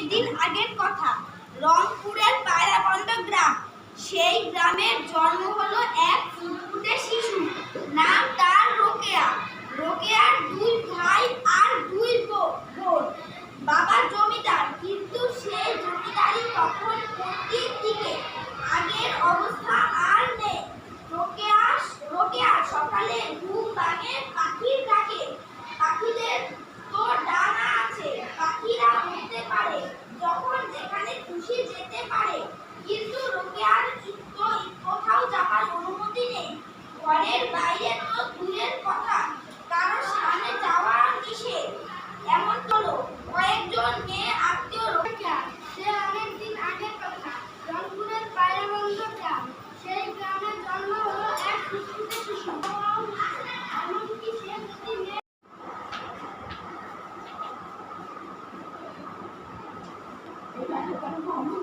অনেক দিন আগের কথা। রংপুরের পায়রাপন্ড গ্রাম সেই গ্রামের জন্ম হলো Thank you.